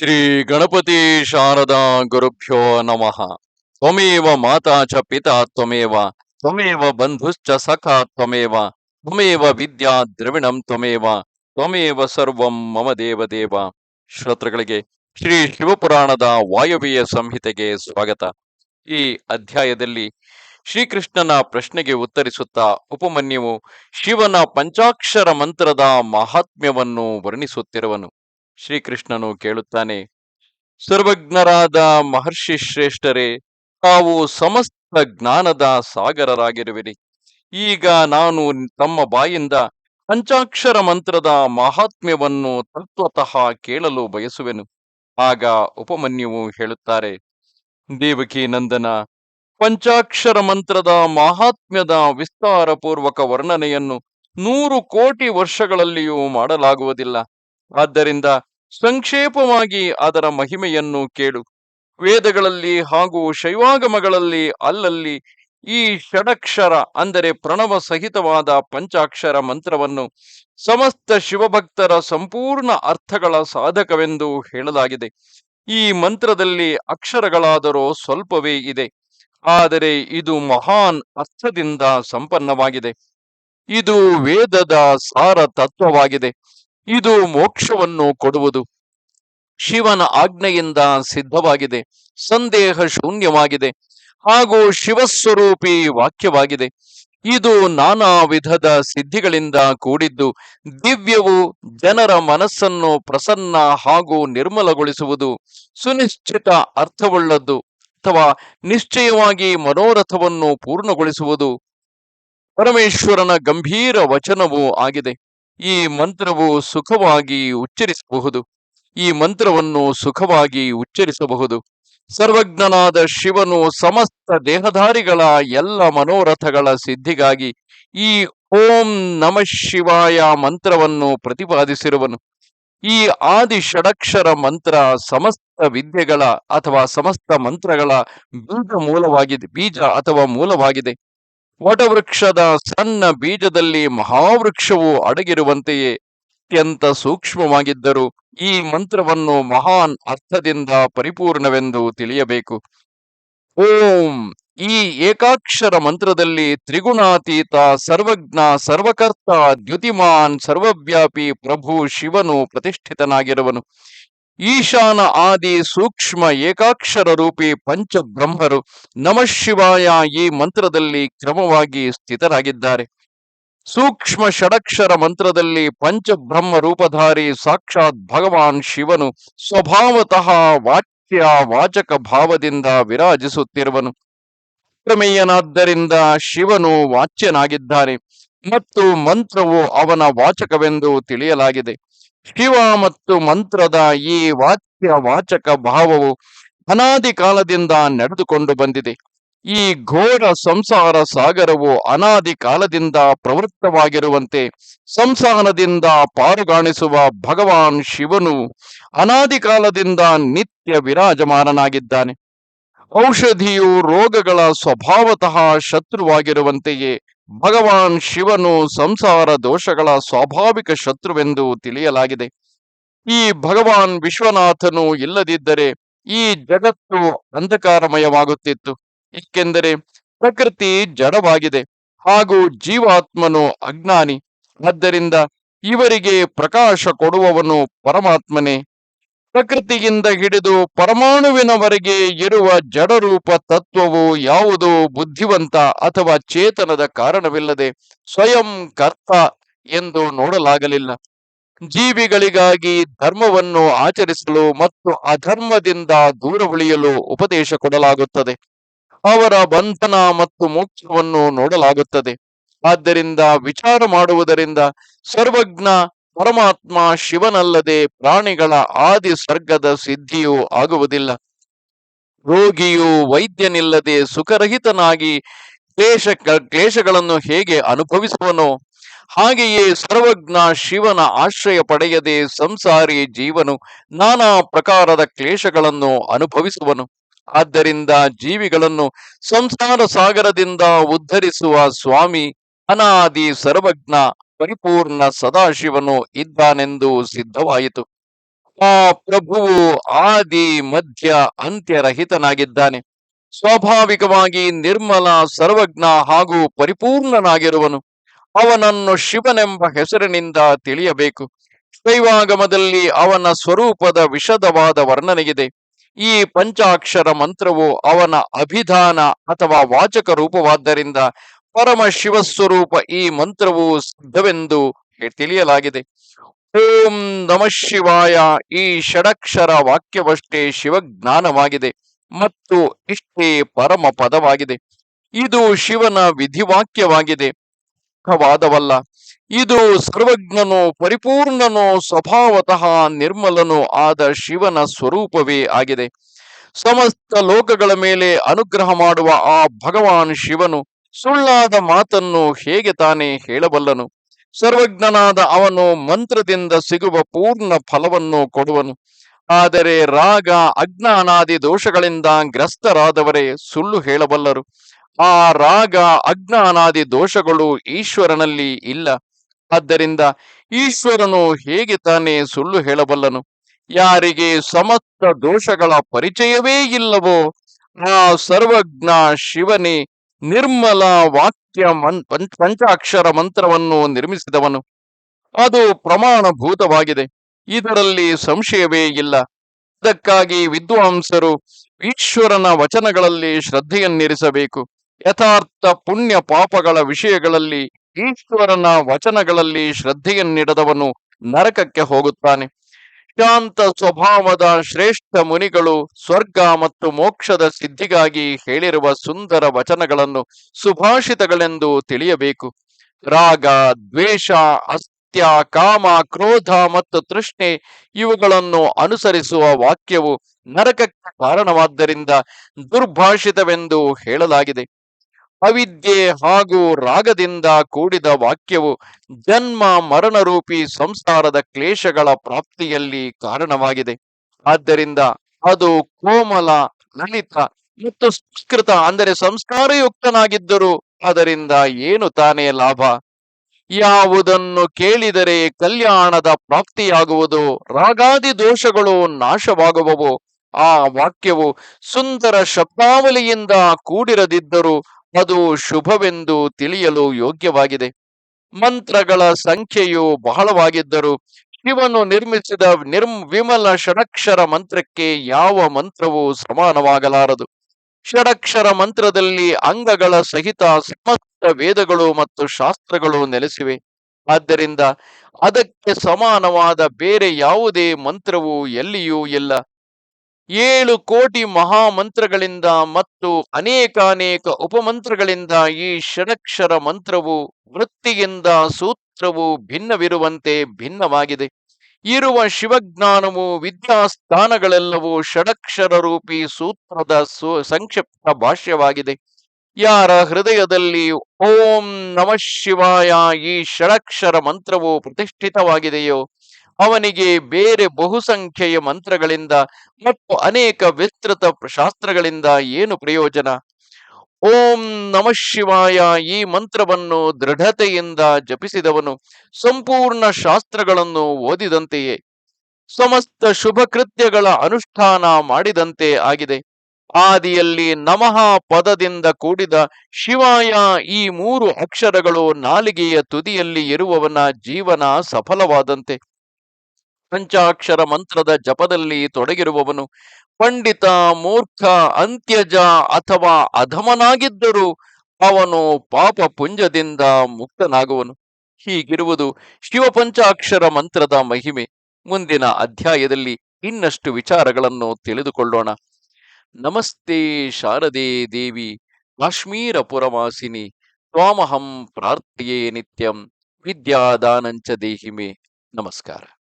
ಶ್ರೀ ಗಣಪತಿ ಶಾರದಾ ಗುರುಭ್ಯೋ ನಮಃ. ತ್ವಮೇವ ಮಾತಾ ಚ ಪಿತಾ ತ್ವಮೇವ ತ್ವಮೇವ ಬಂಧುಶ್ಚ ಸಖ ತ್ವಮೇವ ತ್ವಮೇವ ವಿದ್ಯಾ ದ್ರವಿಣಂ ತ್ವಮೇವ ತ್ವಮೇವ ಸರ್ವಂ ಮಮ ದೇವ ದೇವ ಶ್ರೋತೃಗಳಿಗೆ ಶ್ರೀ ಶಿವಪುರಾಣದ ವಾಯವ್ಯ ಸಂಹಿತೆಗೆ ಸ್ವಾಗತ. ಈ ಅಧ್ಯಾಯದಲ್ಲಿ ಶ್ರೀಕೃಷ್ಣನ ಪ್ರಶ್ನೆಗೆ ಉತ್ತರಿಸುತ್ತಾ ಉಪಮನ್ಯುವು ಶಿವನ ಪಂಚಾಕ್ಷರ ಮಂತ್ರದ ಮಹಾತ್ಮ್ಯವನ್ನು ವರ್ಣಿಸುತ್ತಿರುವನು. ಶ್ರೀಕೃಷ್ಣನು ಕೇಳುತ್ತಾನೆ, ಸರ್ವಜ್ಞರಾದ ಮಹರ್ಷಿ ಶ್ರೇಷ್ಠರೇ, ತಾವು ಸಮಸ್ತ ಜ್ಞಾನದ ಸಾಗರರಾಗಿರುವಿರಿ. ಈಗ ನಾನು ತಮ್ಮ ಬಾಯಿಂದ ಪಂಚಾಕ್ಷರ ಮಂತ್ರದ ಮಹಾತ್ಮ್ಯವನ್ನು ತತ್ವತಃ ಕೇಳಲು ಬಯಸುವೆನು. ಆಗ ಉಪಮನ್ಯುವು ಹೇಳುತ್ತಾರೆ ದೇವಕಿ ನಂದನ ಪಂಚಾಕ್ಷರ ಮಂತ್ರದ ಮಹಾತ್ಮ್ಯದ ವಿಸ್ತಾರಪೂರ್ವಕ ವರ್ಣನೆಯನ್ನು ನೂರು ಕೋಟಿ ವರ್ಷಗಳಲ್ಲಿಯೂ ಮಾಡಲಾಗುವುದಿಲ್ಲ. ಆದ್ದರಿಂದ ಸಂಕ್ಷೇಪವಾಗಿ ಅದರ ಮಹಿಮೆಯನ್ನು ಕೇಳು. ವೇದಗಳಲ್ಲಿ ಹಾಗೂ ಶೈವಾಗಮಗಳಲ್ಲಿ ಅಲ್ಲಲ್ಲಿ ಈ ಷಡಕ್ಷರ ಅಂದರೆ ಪ್ರಣವ ಸಹಿತವಾದ ಪಂಚಾಕ್ಷರ ಮಂತ್ರವನ್ನು ಸಮಸ್ತ ಶಿವಭಕ್ತರ ಸಂಪೂರ್ಣ ಅರ್ಥಗಳ ಸಾಧಕವೆಂದು ಹೇಳಲಾಗಿದೆ. ಈ ಮಂತ್ರದಲ್ಲಿ ಅಕ್ಷರಗಳಾದರೂ ಸ್ವಲ್ಪವೇ ಇದೆ. ಆದರೆ ಇದು ಮಹಾನ್ ಅರ್ಥದಿಂದ ಸಂಪನ್ನವಾಗಿದೆ. ಇದು ವೇದದ ಸಾರ ತತ್ವವಾಗಿದೆ ಇದು ಮೋಕ್ಷವನ್ನು ಕೊಡುವುದು. ಶಿವನ ಆಜ್ಞೆಯಿಂದ ಸಿದ್ಧವಾಗಿದೆ. ಸಂದೇಹ ಶೂನ್ಯವಾಗಿದೆ. ಹಾಗೂ ಶಿವಸ್ವರೂಪಿ ವಾಕ್ಯವಾಗಿದೆ. ಇದು ನಾನಾ ವಿಧದ ಸಿದ್ಧಿಗಳಿಂದ ಕೂಡಿದ್ದು, ದಿವ್ಯವು ಜನರ ಮನಸ್ಸನ್ನು ಪ್ರಸನ್ನ ಹಾಗೂ ನಿರ್ಮಲಗೊಳಿಸುವುದು. ಸುನಿಶ್ಚಿತ ಅರ್ಥವುಳ್ಳದ್ದು, ಅಥವಾ ನಿಶ್ಚಯವಾಗಿ ಮನೋರಥವನ್ನು ಪೂರ್ಣಗೊಳಿಸುವುದು. ಪರಮೇಶ್ವರನ ಗಂಭೀರ ವಚನವೂ ಆಗಿದೆ. ಈ ಮಂತ್ರವು ಸುಖವಾಗಿ ಉಚ್ಚರಿಸಬಹುದು. ಈ ಮಂತ್ರವನ್ನು ಸುಖವಾಗಿ ಉಚ್ಚರಿಸಬಹುದು. ಸರ್ವಜ್ಞನಾದ ಶಿವನು ಸಮಸ್ತ ದೇಹಧಾರಿಗಳ ಎಲ್ಲ ಮನೋರಥಗಳ ಸಿದ್ಧಿಗಾಗಿ ಈ ಓಂ ನಮ ಶಿವಾಯ ಮಂತ್ರವನ್ನು ಪ್ರತಿಪಾದಿಸಿರುವನು. ಈ ಆದಿ ಷಡಕ್ಷರ ಮಂತ್ರ ಸಮಸ್ತ ವಿದ್ಯೆಗಳ ಅಥವಾ ಸಮಸ್ತ ಮಂತ್ರಗಳ ಬೀಜ ಮೂಲವಾಗಿದೆ, ಬೀಜ ಅಥವಾ ಮೂಲವಾಗಿದೆ. ವಟವೃಕ್ಷದ ಸಣ್ಣ ಬೀಜದಲ್ಲಿ ಮಹಾವೃಕ್ಷವು ಅಡಗಿರುವಂತೆಯೇ ಅತ್ಯಂತ ಸೂಕ್ಷ್ಮವಾಗಿದ್ದರೂ ಈ ಮಂತ್ರವನ್ನು ಮಹಾನ್ ಅರ್ಥದಿಂದ ಪರಿಪೂರ್ಣವೆಂದು ತಿಳಿಯಬೇಕು. ಓಂ! ಈ ಏಕಾಕ್ಷರ ಮಂತ್ರದಲ್ಲಿ ತ್ರಿಗುಣಾತೀತ, ಸರ್ವಜ್ಞ, ಸರ್ವಕರ್ತ, ದ್ಯುತಿಮಾನ್, ಸರ್ವವ್ಯಾಪಿ ಪ್ರಭು ಶಿವನು ಪ್ರತಿಷ್ಠಿತನಾಗಿರುವನು. ಈಶಾನ ಆದಿ ಸೂಕ್ಷ್ಮ ಏಕಾಕ್ಷರ ರೂಪಿ ಪಂಚಬ್ರಹ್ಮರು ನಮಃ ಶಿವಾಯ ಈ ಮಂತ್ರದಲ್ಲಿ ಕ್ರಮವಾಗಿ ಸ್ಥಿತರಾಗಿದ್ದಾರೆ. ಸೂಕ್ಷ್ಮ ಷಡಕ್ಷರ ಮಂತ್ರದಲ್ಲಿ ಪಂಚಬ್ರಹ್ಮ ರೂಪಧಾರಿ ಸಾಕ್ಷಾತ್ ಭಗವಾನ್ ಶಿವನು ಸ್ವಭಾವತಃ ವಾಚ್ಯ ವಾಚಕ ಭಾವದಿಂದ ವಿರಾಜಿಸುತ್ತಿರುವನು. ಪ್ರಮೇಯನಾದ್ದರಿಂದ ಶಿವನು ವಾಚ್ಯನಾಗಿದ್ದಾರೆ ಮತ್ತು ಮಂತ್ರವು ಅವನ ವಾಚಕವೆಂದು ತಿಳಿಯಲಾಗಿದೆ. ಶಿವ ಮತ್ತು ಮಂತ್ರದ ಈ ವಾಚ್ಯ ವಾಚಕ ಭಾವವು ಅನಾದಿ ಕಾಲದಿಂದ ನಡೆದುಕೊಂಡು ಬಂದಿದೆ. ಈ ಘೋರ ಸಂಸಾರ ಸಾಗರವು ಅನಾದಿ ಕಾಲದಿಂದ ಪ್ರವೃತ್ತವಾಗಿರುವಂತೆ ಸಂಸಾರದಿಂದ ಪಾರುಗಾಣಿಸುವ ಭಗವಾನ್ ಶಿವನು ಅನಾದಿ ಕಾಲದಿಂದ ನಿತ್ಯ ವಿರಾಜಮಾನನಾಗಿದ್ದಾನೆ. ಔಷಧಿಯು ರೋಗಗಳ ಸ್ವಭಾವತಃ ಶತ್ರುವಾಗಿರುವಂತೆಯೇ ಭಗವಾನ್ ಶಿವನು ಸಂಸಾರ ದೋಷಗಳ ಸ್ವಾಭಾವಿಕ ಶತ್ರುವೆಂದು ತಿಳಿಯಲಾಗಿದೆ. ಈ ಭಗವಾನ್ ವಿಶ್ವನಾಥನು ಇಲ್ಲದಿದ್ದರೆ ಈ ಜಗತ್ತು ಅಂಧಕಾರಮಯವಾಗುತ್ತಿತ್ತು. ಏಕೆಂದರೆ ಪ್ರಕೃತಿ ಜಡವಾಗಿದೆ ಹಾಗೂ ಜೀವಾತ್ಮನು ಅಜ್ಞಾನಿ. ಆದ್ದರಿಂದ ಇವರಿಗೆ ಪ್ರಕಾಶ ಕೊಡುವವನು ಪರಮಾತ್ಮನೇ. ಪ್ರಕೃತಿಯಿಂದ ಹಿಡಿದು ಪರಮಾಣುವಿನವರೆಗೆ ಇರುವ ಜಡರೂಪ ತತ್ವವು ಯಾವುದು ಬುದ್ಧಿವಂತ ಅಥವಾ ಚೇತನದ ಕಾರಣವಿಲ್ಲದೆ ಸ್ವಯಂ ಕರ್ತ ಎಂದು ನೋಡಲಾಗಲಿಲ್ಲ. ಜೀವಿಗಳಿಗಾಗಿ ಧರ್ಮವನ್ನು ಆಚರಿಸಲು ಮತ್ತು ಅಧರ್ಮದಿಂದ ದೂರ ಉಳಿಯಲು ಉಪದೇಶ ಕೊಡಲಾಗುತ್ತದೆ. ಅವರ ಬಂಧನ ಮತ್ತು ಮೋಕ್ಷವನ್ನು ನೋಡಲಾಗುತ್ತದೆ. ಆದ್ದರಿಂದ ವಿಚಾರ ಮಾಡುವುದರಿಂದ ಸರ್ವಜ್ಞ ಪರಮಾತ್ಮ ಶಿವನಲ್ಲದೆ ಪ್ರಾಣಿಗಳ ಆದಿ ಸ್ವರ್ಗದ ಸಿದ್ಧಿಯೂ ಆಗುವುದಿಲ್ಲ. ರೋಗಿಯು ವೈದ್ಯನಿಲ್ಲದೆ ಸುಖರಹಿತನಾಗಿ ಕ್ಲೇಶ, ಕ್ಲೇಶಗಳನ್ನು ಹೇಗೆ ಅನುಭವಿಸುವನು, ಹಾಗೆಯೇ ಸರ್ವಜ್ಞ ಶಿವನ ಆಶ್ರಯ ಪಡೆಯದೆ ಸಂಸಾರಿ ಜೀವನು ನಾನಾ ಪ್ರಕಾರದ ಕ್ಲೇಶಗಳನ್ನು ಅನುಭವಿಸುವನು. ಆದ್ದರಿಂದ ಜೀವಿಗಳನ್ನು ಸಂಸಾರ ಸಾಗರದಿಂದ ಉದ್ಧರಿಸುವ ಸ್ವಾಮಿ, ಅನಾದಿ ಸರ್ವಜ್ಞ ಪರಿಪೂರ್ಣ ಸದಾಶಿವನು ಇದ್ದಾನೆಂದು ಸಿದ್ಧವಾಯಿತು. ಆ ಪ್ರಭುವು ಆದಿ ಮಧ್ಯ ಅಂತ್ಯರಹಿತನಾಗಿದ್ದಾನೆ. ಸ್ವಾಭಾವಿಕವಾಗಿ ನಿರ್ಮಲ ಸರ್ವಜ್ಞ ಹಾಗೂ ಪರಿಪೂರ್ಣನಾಗಿರುವನು. ಅವನನ್ನು ಶಿವನೆಂಬ ಹೆಸರಿನಿಂದ ತಿಳಿಯಬೇಕು. ಶೈವಾಗಮದಲ್ಲಿ ಅವನ ಸ್ವರೂಪದ ವಿಷದವಾದ ವರ್ಣನೆಗಿದೆ. ಈ ಪಂಚಾಕ್ಷರ ಮಂತ್ರವು ಅವನ ಅಭಿಧಾನ ಅಥವಾ ವಾಚಕ ರೂಪವಾದ್ದರಿಂದ ಪರಮ ಶಿವಸ್ವರೂಪ ಈ ಮಂತ್ರವು ಸಿದ್ಧವೆಂದು ತಿಳಿಯಲಾಗಿದೆ. ಓಂ ನಮ ಶಿವಾಯ. ಈ ಷಡಕ್ಷರ ವಾಕ್ಯವಷ್ಟೇ ಶಿವಜ್ಞಾನವಾಗಿದೆ ಮತ್ತು ಇಷ್ಟೇ ಪರಮ ಪದವಾಗಿದೆ. ಇದು ಶಿವನ ವಿಧಿವಾಕ್ಯವಾಗಿದೆ. ವಾದವಲ್ಲ ಇದು ಸರ್ವಜ್ಞನು ಪರಿಪೂರ್ಣನು ಸ್ವಭಾವತಃ ನಿರ್ಮಲನು ಆದ ಶಿವನ ಸ್ವರೂಪವೇ ಆಗಿದೆ. ಸಮಸ್ತ ಲೋಕಗಳ ಮೇಲೆ ಅನುಗ್ರಹ ಮಾಡುವ ಆ ಭಗವಾನ್ ಶಿವನು ಸುಳ್ಳಾದ ಮಾತನ್ನು ಹೇಗೆ ತಾನೇ ಹೇಳಬಲ್ಲನು? ಸರ್ವಜ್ಞನಾದ ಅವನು ಮಂತ್ರದಿಂದ ಸಿಗುವ ಪೂರ್ಣ ಫಲವನ್ನು ಕೊಡುವನು. ಆದರೆ ರಾಗ, ಅಜ್ಞಾನಾದಿ ದೋಷಗಳಿಂದ ಗ್ರಸ್ತರಾದವರೇ ಸುಳ್ಳು ಹೇಳಬಲ್ಲರು. ಆ ರಾಗ, ಅಜ್ಞಾನಾದಿ ದೋಷಗಳು ಈಶ್ವರನಲ್ಲಿ ಇಲ್ಲ. ಆದ್ದರಿಂದ ಈಶ್ವರನು ಹೇಗೆ ತಾನೇ ಸುಳ್ಳು ಹೇಳಬಲ್ಲನು? ಯಾರಿಗೆ ಸಮಸ್ತ ದೋಷಗಳ ಪರಿಚಯವೇ ಇಲ್ಲವೋ, ಆ ಸರ್ವಜ್ಞ ಶಿವನೇ ನಿರ್ಮಲ ವಾಕ್ಯ ಪಂಚಾಕ್ಷರ ಮಂತ್ರವನ್ನು ನಿರ್ಮಿಸಿದವನು. ಅದು ಪ್ರಮಾಣಭೂತವಾಗಿದೆ. ಇದರಲ್ಲಿ ಸಂಶಯವೇ ಇಲ್ಲ. ಅದಕ್ಕಾಗಿ ವಿದ್ವಾಂಸರು ಈಶ್ವರನ ವಚನಗಳಲ್ಲಿ ಶ್ರದ್ಧೆಯನ್ನಿರಿಸಬೇಕು. ಯಥಾರ್ಥ ಪುಣ್ಯ ಪಾಪಗಳ ವಿಷಯಗಳಲ್ಲಿ ಈಶ್ವರನ ವಚನಗಳಲ್ಲಿ ಶ್ರದ್ಧೆಯನ್ನಿಡದವನು ನರಕಕ್ಕೆ ಹೋಗುತ್ತಾನೆ. ಶಾಂತ ಸ್ವಭಾವದ ಶ್ರೇಷ್ಠ ಮುನಿಗಳು ಸ್ವರ್ಗ ಮತ್ತು ಮೋಕ್ಷದ ಸಿದ್ಧಿಗಾಗಿ ಹೇಳಿರುವ ಸುಂದರ ವಚನಗಳನ್ನು ಸುಭಾಷಿತಗಳೆಂದು ತಿಳಿಯಬೇಕು. ರಾಗ, ದ್ವೇಷ ಅಸ್ತ್ಯ ಕಾಮ, ಕ್ರೋಧ ಮತ್ತು ತೃಷ್ಣೆ ಇವುಗಳನ್ನು ಅನುಸರಿಸುವ ವಾಕ್ಯವು ನರಕಕ್ಕೆ ಕಾರಣವಾದ್ದರಿಂದ ದುರ್ಭಾಷಿತವೆಂದು ಹೇಳಲಾಗಿದೆ. ಅವಿದ್ಯೆ ಹಾಗೂ ರಾಗದಿಂದ ಕೂಡಿದ ವಾಕ್ಯವು ಜನ್ಮ ಮರಣರೂಪಿ ಸಂಸಾರದ ಕ್ಲೇಶಗಳ ಪ್ರಾಪ್ತಿಯಲ್ಲಿ ಕಾರಣವಾಗಿದೆ. ಆದ್ದರಿಂದ ಅದು ಕೋಮಲ, ಲಲಿತ ಮತ್ತು ಸಂಸ್ಕೃತ, ಅಂದರೆ ಸಂಸ್ಕಾರಯುಕ್ತನಾಗಿದ್ದರೂ ಅದರಿಂದ ಏನು ತಾನೇ ಲಾಭ? ಯಾವುದನ್ನು ಕೇಳಿದರೆ ಕಲ್ಯಾಣದ ಪ್ರಾಪ್ತಿಯಾಗುವುದು, ರಾಗಾದಿ ದೋಷಗಳು ನಾಶವಾಗುವವು. ಆ ವಾಕ್ಯವು ಸುಂದರ ಶಬ್ದಾವಲಿಯಿಂದ ಕೂಡಿರದಿದ್ದರೂ ಅದು ಶುಭವೆಂದು ತಿಳಿಯಲು ಯೋಗ್ಯವಾಗಿದೆ. ಮಂತ್ರಗಳ ಸಂಖ್ಯೆಯು ಬಹಳವಾಗಿದ್ದರೂ ಶಿವನು ನಿರ್ಮಿಸಿದ ನಿರ್ಮ್ ವಿಮಲ ಷಡಕ್ಷರ ಮಂತ್ರಕ್ಕೆ ಯಾವ ಮಂತ್ರವೂ ಸಮಾನವಾಗಲಾರದು. ಷಡಕ್ಷರ ಮಂತ್ರದಲ್ಲಿ ಅಂಗಗಳ ಸಹಿತ ಸಮಸ್ತ ವೇದಗಳು ಮತ್ತು ಶಾಸ್ತ್ರಗಳು ನೆಲೆಸಿವೆ. ಆದ್ದರಿಂದ ಅದಕ್ಕೆ ಸಮಾನವಾದ ಬೇರೆ ಯಾವುದೇ ಮಂತ್ರವೂ ಎಲ್ಲಿಯೂ ಇಲ್ಲ. ಏಳು ಕೋಟಿ ಮಹಾಮಂತ್ರಗಳಿಂದ ಮತ್ತು ಅನೇಕಾನೇಕ ಉಪಮಂತ್ರಗಳಿಂದ ಈ ಷಡಕ್ಷರ ಮಂತ್ರವು ವೃತ್ತಿಯಿಂದ ಸೂತ್ರವು ಭಿನ್ನವಿರುವಂತೆ ಭಿನ್ನವಾಗಿದೆ. ಇರುವ ಶಿವಜ್ಞಾನವು ವಿದ್ಯಾಸ್ಥಾನಗಳೆಲ್ಲವೂ ಷಡಕ್ಷರ ರೂಪಿ ಸೂತ್ರದ ಸಂಕ್ಷಿಪ್ತ ಭಾಷ್ಯವಾಗಿದೆ. ಯಾರ ಹೃದಯದಲ್ಲಿ ಓಂ ನಮಃ ಶಿವಾಯ ಈ ಷಡಕ್ಷರ ಮಂತ್ರವು ಪ್ರತಿಷ್ಠಿತವಾಗಿದೆಯೋ ಅವನಿಗೆ ಬೇರೆ ಬಹುಸಂಖ್ಯೆಯ ಮಂತ್ರಗಳಿಂದ ಮತ್ತು ಅನೇಕ ವಿಸ್ತೃತ ಶಾಸ್ತ್ರಗಳಿಂದ ಏನು ಪ್ರಯೋಜನ? ಓಂ ನಮ ಶಿವಾಯ. ಈ ಮಂತ್ರವನ್ನು ದೃಢತೆಯಿಂದ ಜಪಿಸಿದವನು ಸಂಪೂರ್ಣ ಶಾಸ್ತ್ರಗಳನ್ನು ಓದಿದಂತೆಯೇ, ಸಮಸ್ತ ಶುಭ ಕೃತ್ಯಗಳ ಅನುಷ್ಠಾನ ಮಾಡಿದಂತೆ ಆಗಿದೆ. ಆದಿಯಲ್ಲಿ ನಮಃ ಪದದಿಂದ ಕೂಡಿದ ಶಿವಾಯ ಈ ಮೂರು ಅಕ್ಷರಗಳು ನಾಲಿಗೆಯ ತುದಿಯಲ್ಲಿ ಇರುವವನ ಜೀವನ ಸಫಲವಾದಂತೆ. ಪಂಚಾಕ್ಷರ ಮಂತ್ರದ ಜಪದಲ್ಲಿ ತೊಡಗಿರುವವನು, ಪಂಡಿತ ಮೂರ್ಖ ಅಂತ್ಯಜ ಅಥವಾ ಅಧಮನಾಗಿದ್ದರೂ ಅವನು ಪಾಪ ಪುಂಜದಿಂದ ಮುಕ್ತನಾಗುವನು. ಹೀಗಿರುವುದು ಶಿವಪಂಚಾಕ್ಷರ ಮಂತ್ರದ ಮಹಿಮೆ. ಮುಂದಿನ ಅಧ್ಯಾಯದಲ್ಲಿ ಇನ್ನಷ್ಟು ವಿಚಾರಗಳನ್ನು ತಿಳಿದುಕೊಳ್ಳೋಣ. ನಮಸ್ತೆ ಶಾರದೆ ದೇವಿ ಕಾಶ್ಮೀರ ಪುರವಾಸಿನಿ ತ್ವಾಮಹಂ ಪ್ರಾರ್ಥೆಯೇ ನಿತ್ಯಂ ವಿದ್ಯಾದಾನಂಚ ದೇಹಿಮೆ. ನಮಸ್ಕಾರ.